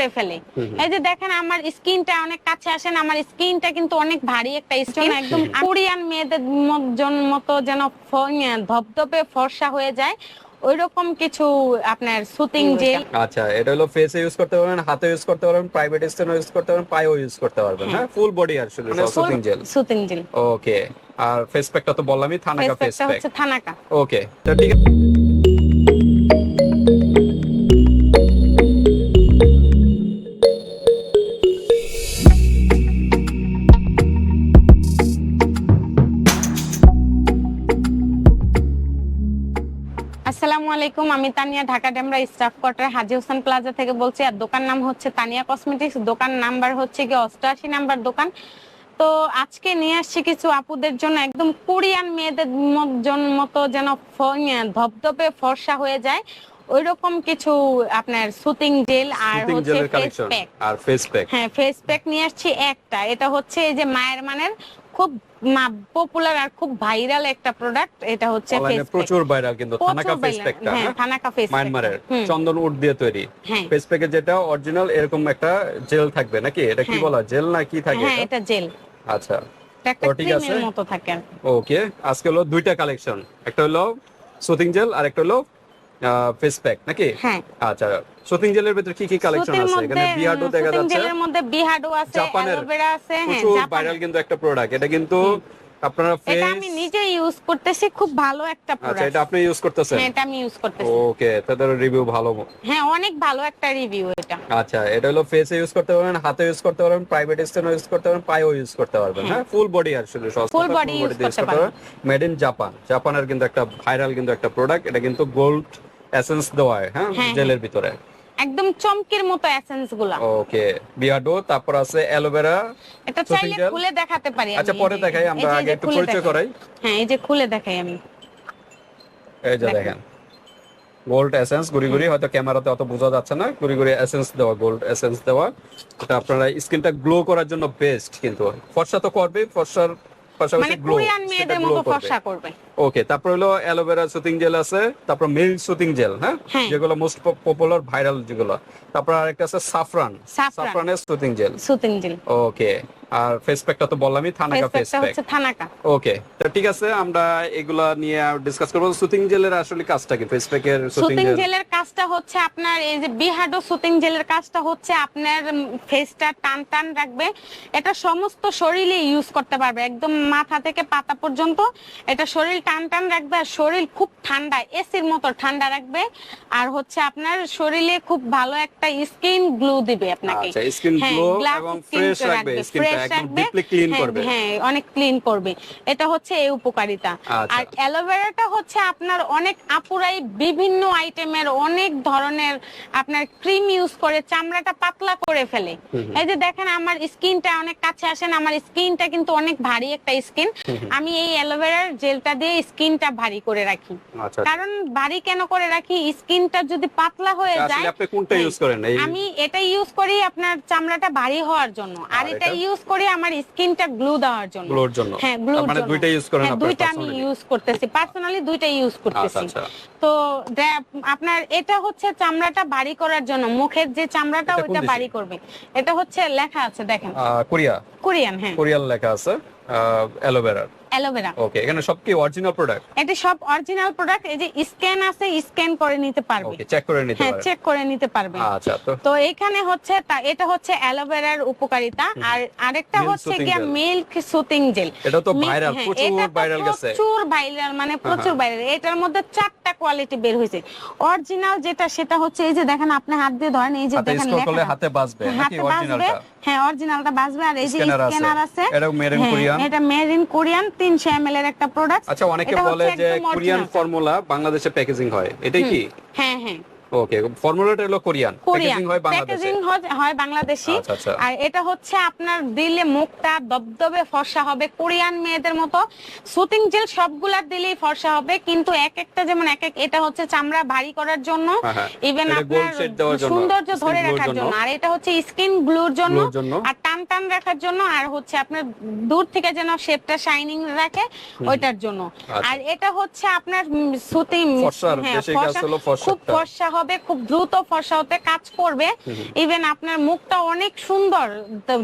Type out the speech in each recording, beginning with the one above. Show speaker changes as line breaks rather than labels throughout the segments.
করে ফেলে। এই যে দেখেন আমার স্কিনটা অনেক কাছে আসেন আমার স্কিনটা কিন্তু অনেক ভারী একটা স্কিন একদম কোরিয়ান মেয়েদের মতো যেন ধপধপে ফর্সা হয়ে যায়। ওই রকম কিছু আপনার সুতিং জেল
আচ্ছা এটা হলো ফেসে ইউজ করতে পারবেন হাতে ইউজ করতে পারবেন প্রাইভেট স্টেনও ইউজ করতে পারবেন পায়েও ইউজ করতে পারবেন হ্যাঁ? ফুল বডি আসলে soothing gel
soothing gel
okay আর ফেস প্যাকটা তো বললামই থানাকা
ফেস
ফেস প্যাক
হচ্ছে থানাকা।
ওকে তো ঠিক আছে।
আলাইকুম আমি Tania Dhaka Demra staff quarter Haji Hossain plaza থেকে বলছি। আর দোকান নাম হচ্ছে তানিয়া কসমেটিক্স দোকান নাম্বার হচ্ছে কি অষ্টআশি নাম্বার দোকান। তো আজকে নিয়ে আসছি কিছু আপুদের জন্য একদম কোরিয়ান মেয়েদের মতো যেন ধপধপে ফর্সা হয়ে যায়। ওই রকম কিছু আপনার সুতিং জেল আর হচ্ছে ফেস প্যাক
আর ফেস প্যাক
হ্যাঁ ফেস প্যাক নিয়ে আসছি একটা। এটা হচ্ছে এই যে মায়ের মানের খুব পপুলার আর খুব ভাইরাল একটা প্রোডাক্ট এটা হচ্ছে
প্রচুর ভাইরাল কিন্তু থানাকা ফেস প্যাকটা
হ্যাঁ থানাকা ফেস
মায়ানমারের চন্দন উড দিয়ে তৈরি। ফেস প্যাকে যেটা অরিজিনাল এরকম একটা জেল থাকবে নাকি? এটা কি
হ্যাঁ।
বলা জেল না কি থাকে
হ্যাঁ
এটা?
জেল
আচ্ছা। ঠিক আছে। ওকে আজকে হলো দুইটা কালেকশন একটা হলো সুতিং জেল আর একটা হলো ফেস প্যাক নাকি?
হ্যাঁ।
আচ্ছা সুতিং জেলের ভিতরে কি কি কালেকশন আছে? এখানে দেখা যাচ্ছে।
জেলের মধ্যে বিহাডো আছে অ্যালোভেরা আছে হ্যাঁ
ভাইরাল কিন্তু একটা প্রোডাক্ট এটা কিন্তু আপনারা
এটা আমি নিজে ইউজ করতেছি খুব ভালো একটা
আচ্ছা এটা আপনি ইউজ করতেছেন?
হ্যাঁ এটা আমি ইউজ করতেছি।
ওকে তাদের রিভিউ ভালো।
হ্যাঁ অনেক ভালো একটা রিভিউ এটা।
আচ্ছা এটা হলো ফেসে ইউজ করতে পারবেন হাতে ইউজ করতে পারবেন প্রাইভেট স্টেনও ইউজ করতে পারবেন পায়েও ইউজ করতে পারবেন। হ্যাঁ। ফুল বডি আসলে
Full body use করতে পারবেন।
মেড ইন জাপান জাপানের কিন্তু একটা ভাইরাল কিন্তু একটা প্রোডাক্ট এটা কিন্তু গোল্ড এসেন্স দেওয়া হয় হ্যাঁ?
হ্যাঁ,
জেলের ভিতরে।
একদম চমকের মতো এসেন্সগুলা।
ওকে বিয়ার্ডো তারপর আছে অ্যালোভেরা
এটা চাইলে খুলে দেখাতে পারি
আচ্ছা পরে দেখাই আমরা আগে একটু পরিচয় করাই।
হ্যাঁ এই যে খুলে দেখাই আমি।
এই যে
দেখেন।
দেখেন গোল্ড এসেন্স গুড়ি গুড়ি হয়তো ক্যামেরাতে অত বোঝা যাচ্ছে না গুড়ি গুড়ি এসেন্স দেওয়া গোল্ড এসেন্স দেওয়া। এটা আপনারা স্কিনটা গ্লো করার জন্য বেস্ট কিন্তু। ফর্সা তো করবে ফর্সার পাশাপাশি
মানে
গ্লো
কোরিয়ান মেয়েদের মতো ফর্সা করবে।
ওকে তারপর হলো অ্যালোভেরা সুতিং জেল আছে তারপর মিল্ক সুতিং জেল হ্যাঁ। যেগুলো মোস্ট পপুলার ভাইরাল যেগুলো। তারপর আরেকটা আছে saffron. সাফরানের soothing gel
soothing gel
okay আর ফেস প্যাকটা তো বললামই থানাকা
ফেস
প্যাক
হচ্ছে থানাকা।
ওকে তো ঠিক আছে আমরা এগুলা নিয়ে ডিসকাস করব। সুতিং জেলের আসলে কাজটা কি? ফেস প্যাকের সুতিং
সুতিং জেলের কাজটা হচ্ছে আপনার এই যে বিহাডো সুতিং জেলের কাজটা হচ্ছে আপনার ফেসটা টান টান রাখবে। এটা সমস্ত শরীরে ইউজ করতে পারবে। একদম মাথা থেকে পাতা পর্যন্ত এটা শরীর টান টান রাখবে আর শরীর খুব ঠান্ডা এসির মতো ঠান্ডা রাখবে। আর হচ্ছে আপনার শরীরে খুব ভালো একটা স্কিন গ্লো দিবে আপনাকে।
আচ্ছা,
হ্যাঁ,
এবং রাখবে, একদম
হ্যাঁ,
করবে।
হ্যাঁ অনেক ক্লিন করবে। এটা হচ্ছে এই উপকারিতা।
আচ্ছা।
আর অ্যালোভেরাটা হচ্ছে আপনার অনেক আপুরাই বিভিন্ন আইটেমের অনেক ধরনের আপনার ক্রিম ইউজ করে চামড়াটা পাতলা করে ফেলে। এই যে দেখেন আমার স্কিনটা অনেক কাছে আসেন আমার স্কিনটা কিন্তু অনেক ভারী একটা স্কিন আমি এই অ্যালোভেরার জেলটা দিয়ে স্কিনটা ভারী করে রাখি।
আচ্ছা
কারণ ভারী কেন করে রাখি? স্কিনটা যদি পাতলা হয়ে যায়
আপনি কোনটা ইউজ করেন? এই
আমি এটা ইউজ করি আপনার চামড়াটা ভারী হওয়ার জন্য। আর এটা? ইউজ করি আমার স্কিনটা গ্লু দেওয়ার জন্য।
গ্লোর জন্য?
হ্যাঁ গ্লুর
মানে
জন্য।
দুইটা ইউজ করেন
হ্যাঁ,
আপনার
দুইটা আমি ইউজ করতেছি। পার্সোনালি দুইটা ইউজ করতেছি।
আচ্ছা। আচ্ছা
তো আপনার এটা হচ্ছে চামড়াটা ভারী করার জন্য। মুখের যে চামড়াটা
দেশে?
ভারী করবে। এটা হচ্ছে লেখা আছে দেখেন।
কোরিয়া?
কোরিয়ান হ্যাঁ।
কোরিয়াল লেখা আছে অ্যালোভেরা
অ্যালোভেরা।
ওকে এখানে সব কি অরিজিনাল প্রোডাক্ট
এটা সব অরিজিনাল প্রোডাক্ট এই যে স্ক্যান আছে স্ক্যান করে নিতে পারবে।
ওকে চেক করে নিতে
হ্যাঁ চেক করে নিতে পারবে।
আচ্ছা তো
তো এখানে হচ্ছে এটা হচ্ছে অ্যালোভেরার উপকারিতা। আর আরেকটা হচ্ছে
gel।
মিল্ক সুতিং জেল
এটা তো ভাইরাল
হ্যাঁ,
প্রচুর ভাইরাল গেছে।
প্রচুর ভাইরাল মানে প্রচুর ভাইরাল এটার মধ্যে চারটা কোয়ালিটি বের হয়েছে। অরিজিনাল যেটা সেটা হচ্ছে এই যে দেখেন আপনি হাত দিয়ে ধরেন এই যে দেখেন
হাতে বাজবে
হাতে বাজবে হ্যাঁ অরিজিনালটা বাজবে আর এই যে। স্ক্যানার আছে।
এটা মেরিন কোরিয়ান
হ্যাঁ। এটা মেরিন কোরিয়ান 300 ml এর একটা প্রোডাক্ট
আচ্ছা অনেকে বলে যে কোরিয়ান ফর্মুলা বাংলাদেশে প্যাকেজিং হয়। এটাই কি?
হ্যাঁ হ্যাঁ।
ওকে ফর্মুলাটা হলো কোরিয়ান
কোরিয়ান
প্যাকেজিং হয় বাংলাদেশে
হয়
আচ্ছা, আচ্ছা।
আর এটা হচ্ছে আপনার দিলে মুখটা দবদবে ফর্সা হবে কোরিয়ান মেয়েদের মতো সুতিং জেল সবগুলা দিলেই ফর্সা হবে কিন্তু এক একটা যেমন এক এক এটা হচ্ছে চামড়া ভারী করার জন্য
হ্যাঁ, হ্যাঁ।
ইভেন আপনার সৌন্দর্য ধরে রাখার
জন্য।
আর এটা হচ্ছে স্কিন গ্লুর জন্য। আর টান টান রাখার জন্য আর হচ্ছে আপনার দূর থেকে যেন শেপটা শাইনিং রাখে ওইটার জন্য
আচ্ছা।
আর এটা হচ্ছে আপনার সুতি হ্যাঁ ফর্সা খুব। ফর্সা হবে খুব দ্রুত ফর্সা হতে কাজ করবে। ইভেন আপনার মুখটা অনেক সুন্দর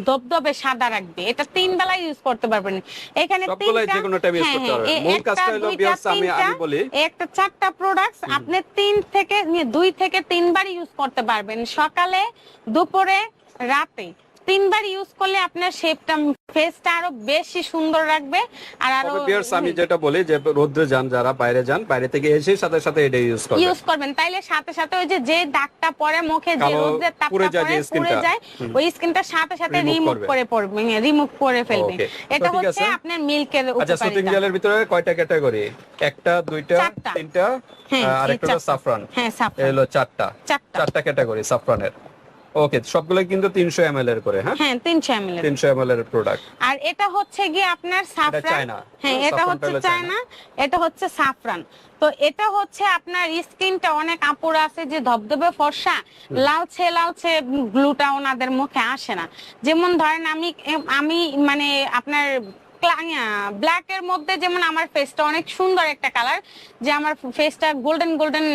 ধবধবে সাদা রাখবে। এটা তিন বেলা ইউজ করতে পারবেন। এখানে হ্যাঁ, হ্যাঁ, একটা চারটা প্রোডাক্ট আপনি তিন থেকে দুই থেকে তিনবার ইউজ করতে পারবেন। সকালে দুপুরে রাতে। তিনবার ইউজ করলে আপনার শেপটা ফেসটা আরও বেশি সুন্দর রাখবে আর আরও
তবে আমি যেটা বলি যে রোদ্রে যান যারা বাইরে যান বাইরে থেকে এসে সাথে সাথে এটা ইউজ করবেন।
ইউজ করবেন। তাইলে সাথে সাথে ওই যে যে দাগটা পরে মুখে যে
কালো
রোদের তাপটা
যায়
পড়ে পুড়ে যায় ওই স্কিনটা সাথে সাথে রিমুভ করে পড়বে রিমুভ করে ফেলবে এটা হচ্ছে আপনার মিল্কের
আচ্ছা সুতিং জেলের ভিতরে কয়টা ক্যাটাগরি একটা দুইটা। তিনটা
হ্যাঁ,
আর একটা। সাফরান
হ্যাঁ সাফরান
চারটা।
চারটা।
চারটা ক্যাটাগরি সাফরানের ওকে সবগুলো কিন্তু তিনশো এম এর করে হ্যাঁ?
হ্যাঁ তিনশো এমএল
তিনশো এম এর প্রোডাক্ট
আর এটা হচ্ছে গিয়ে আপনার সাফরান হ্যাঁ এটা হচ্ছে চায়না এটা হচ্ছে সাফরান তো এটা হচ্ছে আপনার স্কিনটা অনেক আপুরা আছে যে ধবধবে ফর্সা লালচে লালচে গ্লুটা ওনাদের মুখে আসে না। যেমন ধরেন আমি আমি মানে আপনার ব্ল্যাক এর মধ্যে যেমন আমার ফেসটা অনেক সুন্দর একটা কালার যে আমার ফেসটা গোল্ডেন গোল্ডেন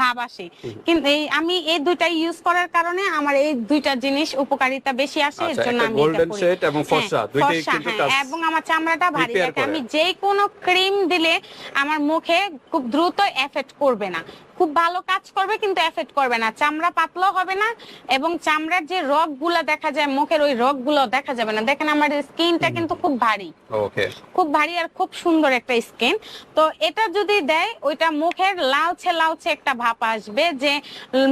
ভাব আসে। কিন্তু এই আমি এই দুইটা ইউজ করার কারণে আমার এই দুইটা জিনিস উপকারিতা বেশি আসে এর
আচ্ছা
জন্য আমি
গোল্ডেন শেড এবং ফর্সা
হ্যাঁ,
দুইটাই কিন্তু
হ্যাঁ, এবং আমার চামড়াটা ভারী। থাকে আমি যে কোনো ক্রিম দিলে আমার মুখে খুব দ্রুত এফেক্ট করবে না। খুব ভালো কাজ করবে কিন্তু এফেক্ট করবে না। চামড়া পাতলা হবে না এবং চামড়ার যে রগগুলা দেখা যায় মুখের ওই রগগুলো দেখা যাবে না। দেখেন আমার স্কিনটা কিন্তু খুব ভারী। খুব ভারী আর খুব সুন্দর একটা স্কিন। তো এটা যদি দেয় ওইটা মুখের লালচে লালচে একটা ভাব আসবে যে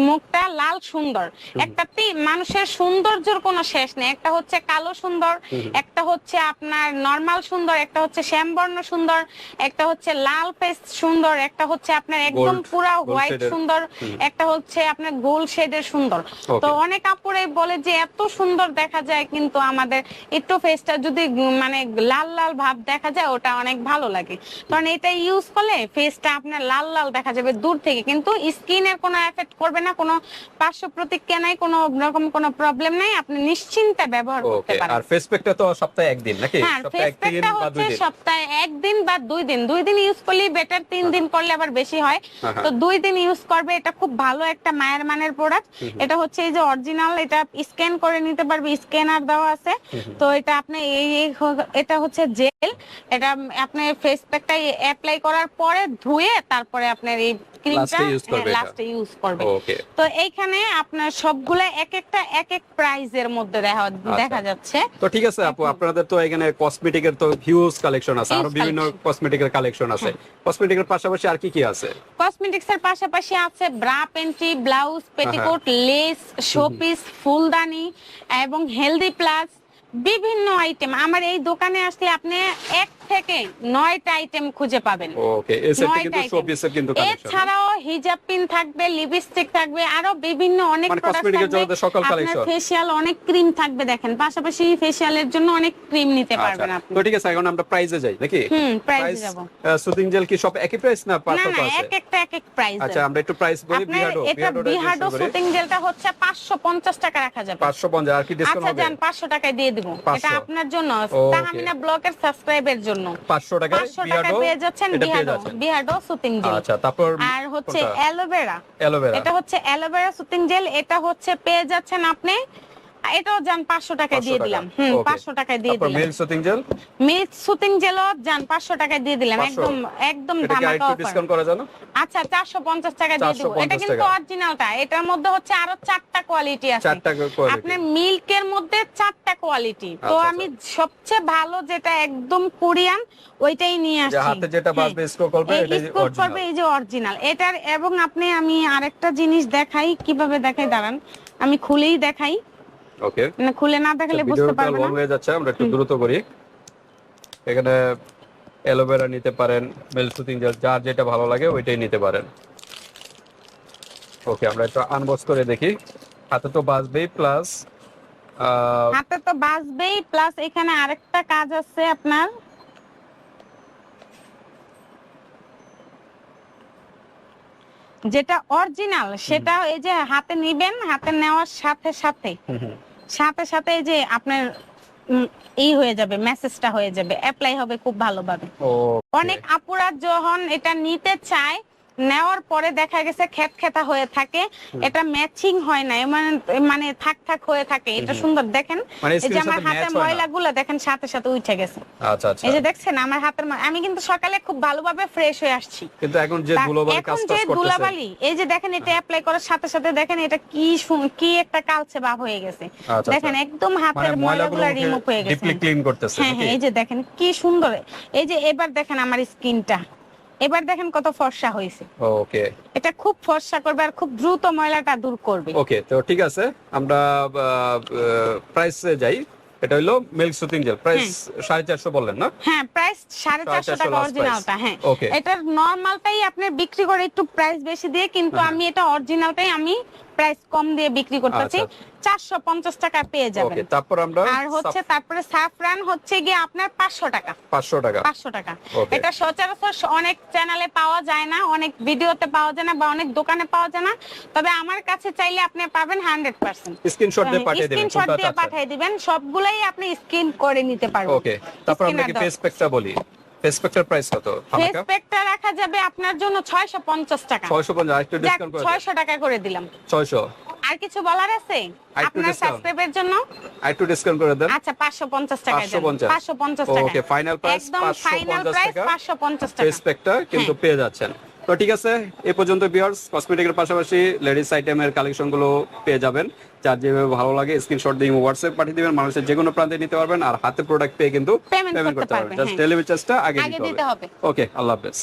মুখটা লাল সুন্দর। একটা মানুষের সৌন্দর্যের কোনো শেষ নেই। একটা হচ্ছে কালো সুন্দর একটা হচ্ছে আপনার নর্মাল সুন্দর একটা হচ্ছে শ্যামবর্ণ সুন্দর একটা হচ্ছে লাল পেস্ট সুন্দর একটা হচ্ছে আপনার একদম পুরা হোয়াইট সুন্দর একটা হচ্ছে আপনার গোল্ড শেডের সুন্দর। তো অনেক আপুরাই বলে যে এত সুন্দর দেখা যায় কিন্তু আমাদের একটু ফেসটা যদি মানে লাল লাল ভাব দেখা যায় ওটা অনেক ভালো লাগে। কারণ এটা ইউজ করলে ফেসটা আপনার লাল লাল দেখা যাবে দূর থেকে। কিন্তু স্কিনের কোনো এফেক্ট করবে না কোনো পার্শ্ব প্রতিক্রিয়া নাই কোনো রকম কোনো প্রবলেম নাই আপনি নিশ্চিন্তে ব্যবহার করতে পারেন।
আর ফেস প্যাকটা তো সপ্তাহে একদিন নাকি?
হ্যাঁ
সপ্তাহে একদিন বা দুই
হচ্ছে
দিন?
সপ্তাহে একদিন বা দুই দিন। দুই দিন ইউজ করলেই বেটার তিন দিন করলে আবার বেশি হ্যাঁ। তো দুই দিন ইউজ করবে এটা খুব ভালো একটা মায়ের মানের প্রোডাক্ট এটা হচ্ছে এই যে অরিজিনাল এটা স্ক্যান করে নিতে পারবে স্ক্যানার দেওয়া আছে। তো এটা আপনি এই এই এটা হচ্ছে জেল এটা আপনি ফেস প্যাকটা অ্যাপ্লাই করার পরে ধুয়ে তারপরে আপনার এই ক্রিমটা। লাস্টে ইউজ করবে তো এইখানে আপনার সবগুলা এক একটা এক এক প্রাইজের মধ্যে দেখা
আচ্ছা।
দেখা যাচ্ছে।
তো ঠিক আছে আপু আপনাদের তো এখানে কসমেটিকের তো হিউজ কালেকশন আছে।
আরও
বিভিন্ন কসমেটিকের কালেকশন আছে। কসমেটিকের পাশাপাশি আর কি কি আছে?
কসমেটিক্স এর পাশাপাশি আছে ব্রা পেন্টি ব্লাউজ
হ্যাঁ,
পেটিকোট লেস শোপিস ফুলদানি এবং হেলদি প্লাস বিভিন্ন আইটেম আমার এই দোকানে আসলে আপনি এক থেকে নয়টা আইটেম খুঁজে পাবেন।
ওকে এই সেটটা কিন্তু শোপিসের কিন্তু কালেকশন
এছাড়াও হিজাব পিন থাকবে লিপস্টিক থাকবে আরও বিভিন্ন অনেক
মানে
প্রোডাক্ট থাকবে।
সকল
আপনার ফেশিয়াল অনেক ক্রিম থাকবে দেখেন পাশাপাশি ফেশিয়ালের জন্য অনেক ক্রিম নিতে পারবেন আপনি।
আচ্ছা, তো ঠিক আছে এখন আমরা প্রাইসে যাই নাকি?
হুম, যাব।
সুদিং জেল কি সব একই প্রাইস না পার্থক্য
না এক একটা এক এক প্রাইস
আচ্ছা আমরা একটু প্রাইস বলি বিহাডো
এটা বিহাডো সুতিং জেলটা হচ্ছে 550 টাকা রাখা যাবে।
550 আর কি ডিসকাউন্ট
আচ্ছা
হবে?
যান 500 টাকায় দিয়ে দিব। এটা আপনার জন্য. তাহমিনা ব্লগের সাবস্ক্রাইবের জন্য।
500 টাকায়
500 টাকায় পেয়ে যাচ্ছেন
এটা পেয়ে যাচ্ছেন।
বিহাডো সুতিং জেল
আচ্ছা তারপর
আর হচ্ছে অ্যালোভেরা
অ্যালোভেরা
এটা হচ্ছে অ্যালোভেরা সুতিং জেল এটা হচ্ছে পেয়ে যাচ্ছেন আপনি এটাও যান 500 টাকায় দিয়ে দিলাম। হুম 500 টাকায় দিয়ে দিলাম।
Milk soothing gel
milk soothing জেলও যান 500 টাকায় দিয়ে দিলাম। একদম একদম ধামাকা অফার
ডিসকাউন্ট করা জানো
আচ্ছা চারশো পঞ্চাশ টাকা দিয়ে দিব।
450
এটা কিন্তু অরিজিনালটা এটার মধ্যে হচ্ছে আরও চারটা কোয়ালিটি আছে।
চারটা কোয়ালিটি
আপনার মিল্কের মধ্যে চারটা কোয়ালিটি তো
আচ্ছা,
আমি সবচেয়ে ভালো যেটা একদম কোরিয়ান ওইটাই নিয়ে আসছি।
হাতে যেটা বাজবে স্ক্রল করবে এটাই
করবে এই যে অরিজিনাল এটার এবং আপনি আমি আরেকটা জিনিস দেখাই। কীভাবে দেখাই? দাঁড়ান। আমি খুলেই দেখাই।
ওকে
না খুলে না দেখালে বুঝতে পারবে না।
হয়ে যাচ্ছে আমরা একটু দ্রুত করি। এখানে অ্যালোভেরা নিতে পারেন মেল সুতিং জেল যার যেটা ভালো লাগে ওইটাই নিতে পারেন। ওকে আমরা একটু আনবক্স করে দেখি। হাতে তো বাজবেই প্লাস
হাতে তো বাজবেই প্লাস এখানে আরেকটা কাজ আছে আপনার। যেটা অরিজিনাল সেটা এই যে হাতে নিবেন হাতে নেওয়ার সাথে সাথে। সাথে সাথে যে আপনার এই ই হয়ে যাবে মেসেজটা হয়ে যাবে অ্যাপ্লাই হবে খুব ভালোভাবে। অনেক আপুরা যখন এটা নিতে চায় নেওয়ার পরে দেখা গেছে খেত খেতা হয়ে থাকে। এটা ম্যাচিং হয় না মানে মানে থাক থাক হয়ে থাকে। এটা সুন্দর দেখেন
মানে
এই যে আমার
match
ময়লাগুলো দেখেন সাথে সাথে উঠে গেছে।
আচ্ছা আচ্ছা।
এই যে দেখছেন আমার হাতের আমি কিন্তু সকালে খুব ভালোভাবে ফ্রেশ হয়ে আসছি।
কিন্তু এখন যে ধুলোবালি কাজ
যে
টাজ করতেছে
ধুলাবালি এই যে দেখেন এটা অ্যাপ্লাই করার সাথে সাথে দেখেন এটা কি কি একটা কালচে ভাব হয়ে গেছে।
আচ্ছা,
দেখেন একদম
মানে
হাতের
ময়লাগুলো
ময়লাগুলো রিমুভ হয়ে গেছে।
ডিপলি ক্লিন করতেছে
হ্যাঁ হ্যাঁ এই যে দেখেন কি সুন্দর। এই যে এবার দেখেন আমার স্কিনটা। এবার দেখেন কত ফর্সা হয়েছে।
ওকে।
এটা খুব ফর্সা করবে আর খুব দ্রুত ময়লাটা দূর করবে।
ওকে তো ঠিক আছে আমরা প্রাইসে যাই। এটা হলো মিল্ক সুতিং জেল প্রাইস সাড়ে চারশো বললেন না?
হ্যাঁ প্রাইস সাড়ে চারশো
450
টাকা অরিজিনালটা হ্যাঁ. এটার নর্মালটাই আপনি বিক্রি করে একটু প্রাইস বেশি দিয়ে কিন্তু
হ্যাঁ।
আমি এটা অরিজিনালটাই আমি প্রাইস কম দিয়ে বিক্রি করতেছি চারশো পঞ্চাশ টাকা পেয়ে যাবেন।
তারপর আমরা
আর হচ্ছে তারপরে সাফরান হচ্ছে গিয়ে আপনার পাঁচশো টাকা।
পাঁচশো টাকা।
পাঁচশো টাকা। এটা সচরাচর অনেক চ্যানেলে পাওয়া যায় না অনেক ভিডিওতে পাওয়া যায় না বা অনেক দোকানে পাওয়া যায় না। তবে আমার কাছে চাইলে আপনি পাবেন হান্ড্রেড পার্সেন্ট
স্ক্রিনশট দিয়ে পাঠিয়ে দেবেন
স্ক্রিনশট দিয়ে পাঠিয়ে দিবেন সবগুলাই আপনি স্ক্রিন করে নিতে পারবেন।
ওকে তারপর আমরা কি ফেস প্যাকটা বলি? ফেস প্রাইস কত?
ফেস রাখা যাবে আপনার জন্য ছয়শো পঞ্চাশ টাকা।
650 একটু ডিসকাউন্ট করে দেন।
ছয়শো টাকা করে দিলাম।
600
আর কিছু বলার আছে? আপনার। সাবস্ক্রাইবের জন্য?
একটু ডিসকাউন্ট করে দেন।
আচ্ছা পাঁচশো পঞ্চাশ টাকা
550
পাঁচশো পঞ্চাশ। টাকা
ওকে ফাইনাল প্রাইস
একদম ফাইনাল
550
প্রাইস
টাকা।
পাঁচশো পঞ্চাশ টাকা।
ফেস কিন্তু পেয়ে যাচ্ছেন। তো ঠিক আছে এ পর্যন্ত বিয়ার্স কসমেটিকের পাশাপাশি লেডিস আইটেমের কালেকশনগুলো পেয়ে যাবেন। যার যেভাবে ভালো লাগে স্ক্রিনশট দিয়ে হোয়াটসঅ্যাপ পাঠিয়ে দিবেন মানুষের যেকোনো প্রান্তে নিতে পারবেন আর হাতে প্রোডাক্ট পেয়ে কিন্তু পেমেন্ট
করতে
পারবেন জাস্ট। ডেলিভারি চার্জটা আগে দিতে
হবে।
ওকে আল্লাহ হাফেজ।